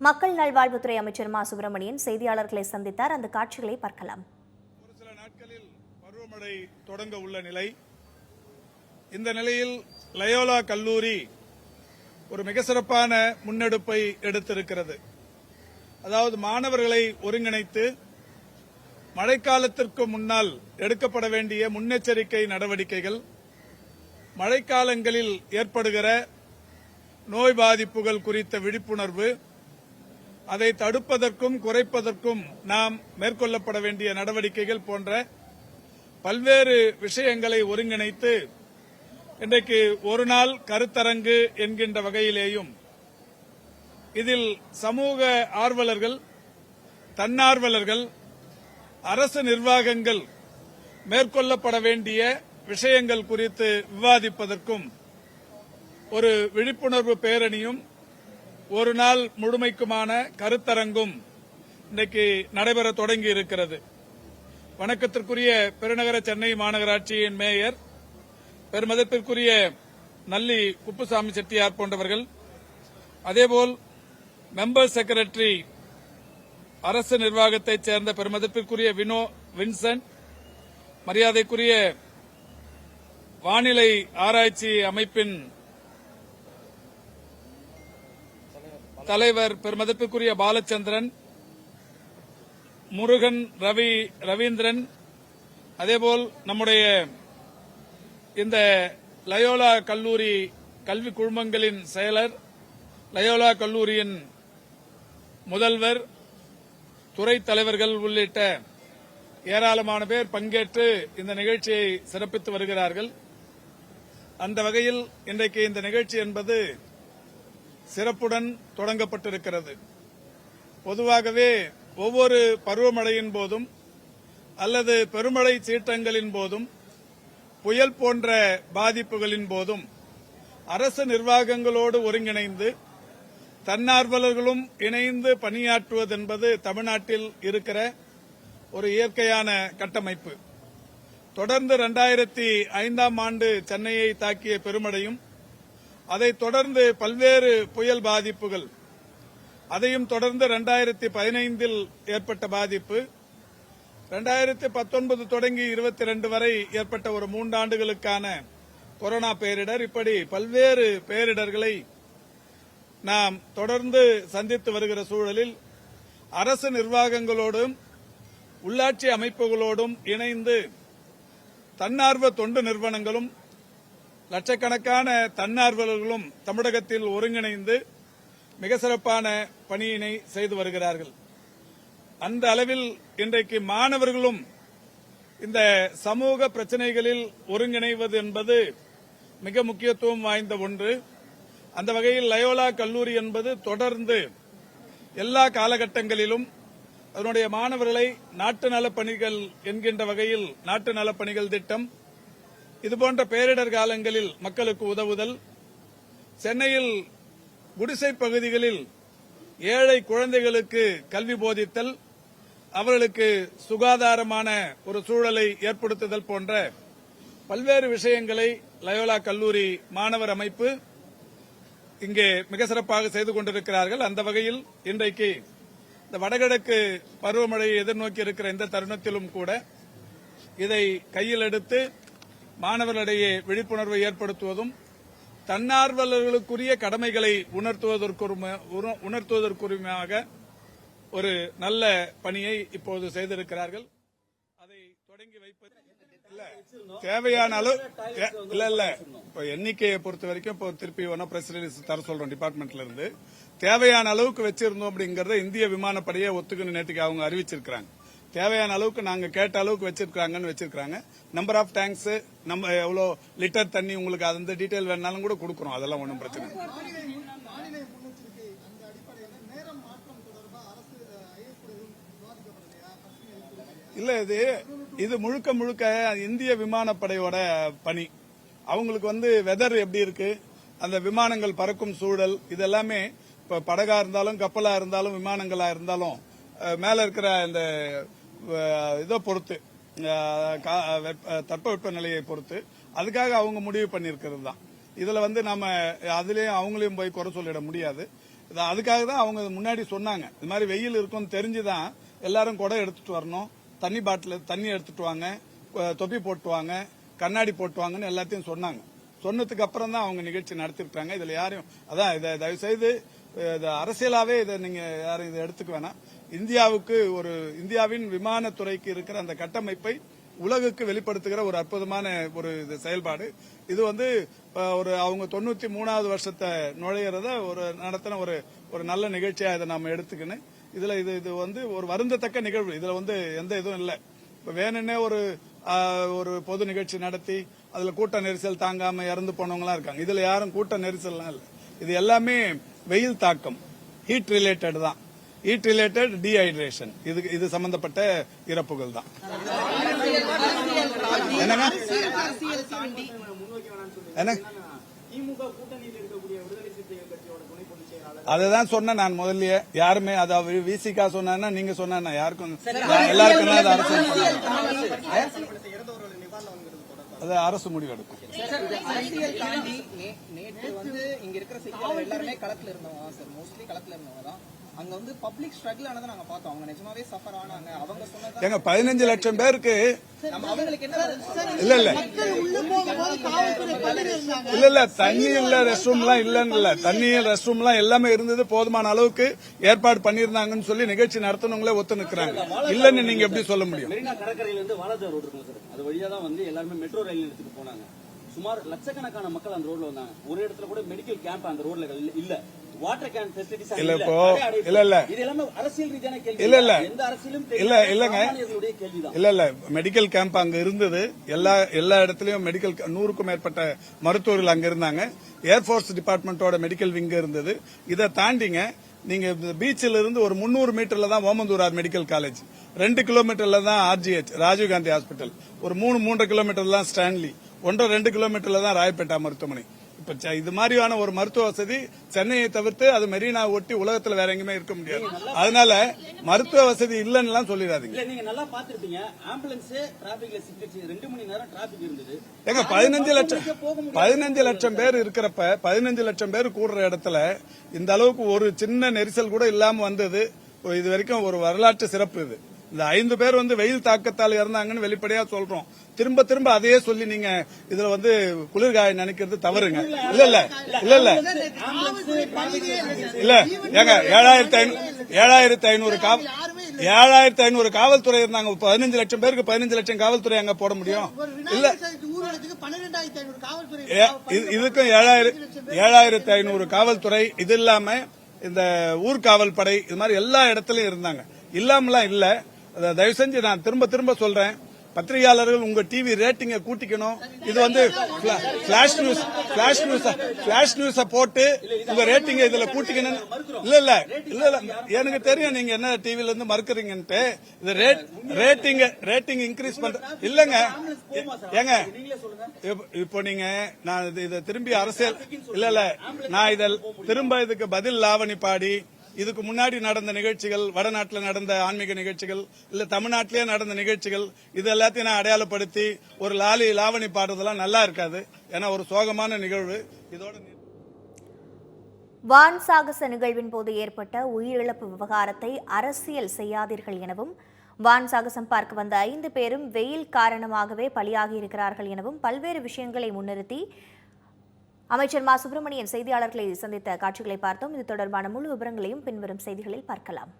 மக்கள் நல்வாழ்வுத்துறை அமைச்சர் மா. சுப்பிரமணியன் செய்தியாளர்களை சந்தித்தார். அந்த காட்சிகளை பார்க்கலாம். ஒரு சில நாட்களில் பருவமழை தொடங்க உள்ள நிலை. இந்த நிலையில் லயோலா கல்லூரி ஒரு மிக சிறப்பான முன்னெடுப்பை எடுத்திருக்கிறது. அதாவது மாணவர்களை ஒருங்கிணைத்து மழைக்காலத்திற்கு முன்னால் எடுக்கப்பட வேண்டிய முன்னெச்சரிக்கை நடவடிக்கைகள் மழைக்காலங்களில் ஏற்படுகிற நோய் பாதிப்புகள் குறித்த விழிப்புணர்வு அதை தடுப்பதற்கும் குறைப்பதற்கும் நாம் மேற்கொள்ளப்பட வேண்டிய நடவடிக்கைகள் போன்ற பல்வேறு விஷயங்களை ஒருங்கிணைத்து இன்றைக்கு ஒரு நாள் கருத்தரங்கு என்கின்ற வகையிலேயும் இதில் சமூக ஆர்வலர்கள் தன்னார்வலர்கள் அரசு நிர்வாகங்கள் மேற்கொள்ளப்பட வேண்டிய விஷயங்கள் குறித்து விவாதிப்பதற்கும் ஒரு விழிப்புணர்வு பேரணியும் ஒரு நாள் முழுமைக்குமான கருத்தரங்கும் இன்றைக்கு நடைபெற தொடங்கி இருக்கிறது வணக்கத்திற்குரிய பெருநகர சென்னை மாநகராட்சியின் மேயர் பெருமதிப்பிற்குரிய நல்லி குப்புசாமி செட்டியார் போன்றவர்கள் அதேபோல் மெம்பர் செக்ரட்டரி அரசு நிர்வாகத்தைச் சேர்ந்த பெருமதிப்பிற்குரிய வினோ வின்சென்ட் மரியாதைக்குரிய வானிலை ஆராய்ச்சி அமைப்பின் தலைவர் பெருமதிப்புக்குரிய பாலச்சந்திரன் முருகன் ரவி ரவீந்திரன் அதேபோல் நம்முடைய இந்த லயோலா கல்லூரி கல்வி குழுமங்களின் செயலர் லயோலா கல்லூரியின் முதல்வர் துறை தலைவர்கள் உள்ளிட்ட ஏராளமான பேர் பங்கேற்று இந்த நிகழ்ச்சியை சிறப்பித்து வருகிறார்கள். அந்த வகையில் இன்றைக்கு இந்த நிகழ்ச்சி என்பது சிறப்புடன் தொடங்கப்பட்டிருக்கிறது. பொதுவாகவே ஒவ்வொரு பருவமழையின் போதும் அல்லது பெருமழை சீற்றங்களின் போதும் புயல் போன்ற பாதிப்புகளின் போதும் அரசு நிர்வாகங்களோடு ஒருங்கிணைந்து தன்னார்வலர்களும் இணைந்து பணியாற்றுவதென்பது தமிழ்நாட்டில் இருக்கிற ஒரு இயற்கையான கட்டமைப்பு. தொடர்ந்து இரண்டாயிரத்தி ஐந்தாம் ஆண்டு சென்னையை தாக்கிய பெருமழையும் அதைத் தொடர்ந்து பல்வேறு புயல் பாதிப்புகள். அதையும் தொடர்ந்து இரண்டாயிரத்தி பதினைந்தில் ஏற்பட்ட பாதிப்பு. இரண்டாயிரத்தி பத்தொன்பது தொடங்கி இருபத்தி ரெண்டு வரை ஏற்பட்ட ஒரு மூன்றாண்டுகளுக்கான கொரோனா பேரிடர். இப்படி பல்வேறு பேரிடர்களை நாம் தொடர்ந்து சந்தித்து வருகிற சூழலில் அரசு நிர்வாகங்களோடும் உள்ளாட்சி அமைப்புகளோடும் இணைந்து தன்னார்வ தொண்டு நிறுவனங்களும் லட்சக்கணக்கான தன்னார்வலர்களும் தமிழகத்தில் ஒருங்கிணைந்து மிக சிறப்பான பணியினை செய்து வருகிறார்கள். அந்த அளவில் இன்றைக்கு மாணவர்களும் இந்த சமூக பிரச்சனைகளில் ஒருங்கிணைவது என்பது மிக முக்கியத்துவம் வாய்ந்த ஒன்று. அந்த வகையில் லயோலா கல்லூரி என்பது தொடர்ந்து எல்லா காலகட்டங்களிலும் அதனுடைய மாணவர்களை நாட்டு நலப் பணிகள் என்கின்ற வகையில் நாட்டு நலப் பணிகள் திட்டம் இதுபோன்ற பேரிடர் காலங்களில் மக்களுக்கு உதவுதல் சென்னையில் குடிசை பகுதிகளில் ஏழை குழந்தைகளுக்கு கல்வி போதித்தல் அவர்களுக்கு சுகாதாரமான ஒரு சூழலை ஏற்படுத்துதல் போன்ற பல்வேறு விஷயங்களை லயோலா கல்லூரி மாணவர் அமைப்பு இங்கே மிக சிறப்பாக செய்து கொண்டிருக்கிறார்கள். அந்த வகையில் இன்றைக்கு இந்த வடகிழக்கு பருவமழையை எதிர்நோக்கி இருக்கிற இந்த தருணத்திலும் கூட இதை கையில் எடுத்து மாணவர்களிடையே விழிப்புணர்வை ஏற்படுத்துவதும் தன்னார்வலர்களுக்குரிய கடமைகளை உணர்த்துவதற்குரிய ஒரு நல்ல பணியை இப்போது செய்திருக்கிறார்கள். அதை தொடங்கி வைப்பது தேவையான அளவு தே- இல்ல இல்ல. இப்ப எண்ணிக்கையை பொறுத்த வரைக்கும் இப்போ திருப்பி ஒன்னா பிரஸ் ரிலீஸ் தர சொல்றோம் டிபார்ட்மெண்ட்ல இருந்து. தேவையான அளவுக்கு வச்சிருந்தோம் அப்படிங்கறத இந்திய விமானப்படையை ஒத்துக்கணும் நேற்றுக்கு அவங்க அறிவிச்சிருக்கிறாங்க. தேவையான அளவுக்கு நாங்கள் கேட்ட அளவுக்கு வச்சிருக்காங்கன்னு வச்சிருக்காங்க நம்பர் ஆஃப் டேங்க்ஸ் நம்ம எவ்வளோ லிட்டர் தண்ணி உங்களுக்கு அது வந்து டீட்டெயில் வேணாலும் கூட கொடுக்குறோம். அதெல்லாம் ஒன்றும் பிரச்சனை இல்லை. இல்ல இது இது முழுக்க முழுக்க இந்திய விமானப்படையோட பணி. அவங்களுக்கு வந்து வெதர் எப்படி இருக்கு? அந்த விமானங்கள் பறக்கும் சூழல் இதெல்லாமே இப்ப படகா இருந்தாலும் கப்பலா இருந்தாலும் விமானங்களா இருந்தாலும் மேல இருக்கிற இந்த இதை பொறுத்து. கா- வெப்ப- தட்பவெப்ப நிலையை பொறுத்து. அதுக்காக அவங்க முடிவு பண்ணியிருக்கிறது தான். இதில் வந்து நம்ம அதுலேயும் அவங்களையும் போய் குறை சொல்லிட முடியாது. இது அதுக்காக தான் அவங்க முன்னாடி சொன்னாங்க. இது மாதிரி வெயில் இருக்கும்னு தெரிஞ்சு தான் எல்லாரும் குடம் எடுத்துட்டு வரணும். தண்ணி பாட்டில் தண்ணி எடுத்துட்டு வாங்க. தொப்பி போட்டு வாங்க கண்ணாடி போட்டு வாங்கன்னு எல்லாத்தையும் சொன்னாங்க. சொன்னதுக்கு அப்புறம் தான் அவங்க நிகழ்ச்சி நடத்திருக்காங்க இதில் யாரையும் அதான் இதை தயவு செய்து இதை நீங்கள் யாரும் இதை எடுத்துக்க வேணாம். இந்தியாவுக்கு ஒரு இந்தியாவின் விமானத்துறைக்கு இருக்கிற அந்த கட்டமைப்பை உலகுக்கு வெளிப்படுத்துகிற ஒரு அற்புதமான ஒரு இது செயல்பாடு. இது வந்து ஒரு அவங்க தொண்ணூத்தி மூணாவது வருஷத்தை நுழையிறத ஒரு நடத்தின ஒரு ஒரு நல்ல நிகழ்ச்சியா இதை நாம எடுத்துக்கணும் இதுல இது இது வந்து ஒரு வருந்தத்தக்க நிகழ்வு. இதுல வந்து எந்த இதுவும் இல்லை. இப்ப வேணும்னே ஒரு ஒரு பொது நிகழ்ச்சி நடத்தி அதுல கூட்ட நெரிசல் தாங்காம இறந்து போனவங்களா இருக்காங்க. இதுல யாரும் கூட்ட நெரிசல்லாம் இல்லை. இது எல்லாமே வெயில் தாக்கம். ஹீட் ரிலேட்டட் தான். ஹீட் ரிலேட்டட் டீஹைட்ரேஷன் இது இது சம்பந்தப்பட்ட இறப்புகள் தான். என்னங்க? என்ன? அதுதான் சொன்ன நான் முதல்லயே. யாருமே அதாவது விசிகா சொன்னா நீங்க சொன்னா யாருக்கும் எல்லாருக்கும் அது அரசு அது அரசு முடிவு எடுக்கும் நேற்று வந்து இங்க இருக்கிற எல்லாருமே களத்துல இருந்தவங்க சார். மோஸ்ட்லி களத்துல இருந்தவங்க தான். அங்க வந்து பப்ளிக் ஸ்ட்ரகிள் ஆனதை நாங்க பார்த்தோம். அவங்க நிஜமாவே சஃபர் ஆனாங்க. அவங்க சொன்னது எங்க பதினஞ்சு லட்சம் பேருக்கு நம்ம அவங்களுக்கு என்ன பதில் சொல்றது? இல்ல இல்ல. இல்ல இல்ல. தண்ணி இல்ல ரெஸ்ட் ரூம் எல்லாம் இல்லன்னு இல்ல. தண்ணி ரெஸ்ட் ரூம் எல்லாம் எல்லாமே இருந்தது. போதுமான அளவுக்கு ஏற்பாடு பண்ணிருந்தாங்கன்னு சொல்லி நிகழ்ச்சி நடத்தினவங்களே ஒத்து நிக்கிறாங்க. இல்லன்னு நீங்க எப்படி சொல்ல முடியும்? மெரினா கடற்கரையில இருந்து வாலாஜா ரோடு இருக்கும் சார். அது வழியா தான் வந்து எல்லாருமே மெட்ரோ ரயில் நிலையத்துக்கு போனாங்க. சுமார் லட்சக்கணக்கான மக்கள் அந்த ரோட்ல வந்தாங்க. ஒரு இடத்துல கூட மெடிக்கல் கேம்ப் அந்த ரோட்ல இல்ல- இல்ல. வாட்டர் கேன் ஃபெசிலிட்டிஸ் இல்ல, இப்போ- இல்ல, இல்ல. இது எல்லாமே அரசியல் ரீதியான கேள்வி. இல்ல, இல்ல. எந்த அரசியலும் இல்ல, இல்லங்க. சாமானியர்களுடைய கேள்விதான். இல்ல இல்ல. மெடிக்கல் கேம்ப் அங்க இருந்தது. எல்லா எல்லா இடத்துலயும் மெடிக்கல் நூறுக்கும் மேற்பட்ட மருத்துவர்கள் அங்க இருந்தாங்க. ஏர்போர்ஸ் டிபார்ட்மெண்டோட மெடிக்கல் விங் இருந்தது. இதை தாண்டிங்க நீங்க பீச்சில் இருந்து ஒரு முன்னூறு மீட்டர்ல தான் ஓமந்தூரார் மெடிக்கல் காலேஜ் ரெண்டு கிலோமீட்டர்ல தான் ஆர்ஜிஹெச் ராஜீவ்காந்தி ஹாஸ்பிட்டல் ஒரு மூணு மூன்றரை கிலோமீட்டர் தான் ஸ்டான்லி ஒன்றரை ரெண்டு கிலோமீட்டர்ல தான் ராயப்பேட்டா மருத்துவமனை. இப்ப இது மாதிரியான ஒரு மருத்துவ வசதி சென்னையை தவிர்த்து அது மெரினா ஒட்டி உலகத்துல வேற எங்கேயுமே இருக்க முடியாது. அதனால மருத்துவ வசதி இல்லைன்னு சொல்லிடாதீங்க. ஏங்க பதினஞ்சு லட்சம். பதினஞ்சு லட்சம் பேர் இருக்கிறப்ப பதினஞ்சு லட்சம் பேர் கூடுற இடத்துல இந்த அளவுக்கு ஒரு சின்ன நெரிசல் கூட இல்லாம வந்தது. இது வரைக்கும் ஒரு வரலாற்று சிறப்பு இது. இந்த ஐந்து பேர் வந்து வெயில் தாக்கத்தால் இறந்தாங்கன்னு வெளிப்படையா சொல்றோம். திரும்ப திரும்ப அதையே சொல்லி நீங்க இதுல வந்து குளிர்காய நினைக்கிறது தவறுங்க. இல்ல இல்ல இல்ல இல்ல. இல்ல ஏங்க ஏழாயிரத்தி ஐநூறு ஏழாயிரத்தி ஐநூறு காவல் ஏழாயிரத்தி ஐநூறு காவல்துறை இருந்தாங்க. பதினஞ்சு லட்சம் பேருக்கு பதினஞ்சு லட்சம் காவல்துறை அங்க போட முடியும். இல்ல ஏ- இது- இதுக்கும் ஏழாயிரம் ஏழாயிரத்தி ஐநூறு காவல்துறை இது இல்லாம இந்த ஊர்காவல் படை இது மாதிரி எல்லா இடத்துலயும் இருந்தாங்க. இல்லாமலாம் இல்லை. தயவு செஞ்சு நான் திரும்ப திரும்ப சொல்றேன். பத்திரிகையாளர்கள் உங்க டிவி ரேட்டிங்க கூட்டிக்கணும். இது வந்து flash news flash news flash news போட்டு உங்க ரேட்டிங்க இதுல கூட்டிக்கணும் இல்ல இல்ல இல்ல இல்ல. எனக்கு தெரியும் நீங்க என்ன டிவில இருந்து மறுக்கிறீங்கன்ட்டு. இது ரேட் ரேட்டிங் ரேட்டிங் இன்க்ரீஸ் பண்ற இல்லங்க. ஏங்க இப்போ நீங்க நான் இது- இதை திரும்பி அரசியல் இல்ல இல்ல. நான் இத திரும்ப இதுக்கு பதில் லாவணி பாடி இதுக்கு முன்னாடி நடந்த நிகழ்ச்சிகள் வடநாட்டில் நடந்த ஆன்மீக நிகழ்ச்சிகள் இல்ல தமிழ்நாட்டிலேயே நடந்த நிகழ்ச்சிகள் இது எல்லாத்தையும் நான் அடையாளப்படுத்தி ஒரு லாலி லாவணி பாடுறதெல்லாம் நல்லா இருக்காது. ஏன்னா ஒரு சோகமான நிகழ்வு. இதோட வான் சாகச நிகழ்வின் போது ஏற்பட்ட உயிரிழப்பு விவகாரத்தை அரசியல் செய்யாதீர்கள் எனவும் வான் சாகசம் பார்க்க வந்த ஐந்து பேரும் வெயில் காரணமாகவே பலியாகி இருக்கிறார்கள் எனவும் பல்வேறு விஷயங்களை முன்னிறுத்தி அமைச்சர் மா. சுப்பிரமணியன் செய்தியாளர்களை சந்தித்த காட்சிகளை பார்த்தோம். இது தொடர்பான முழு விவரங்களையும் பின்வரும் செய்திகளில் பார்க்கலாம்.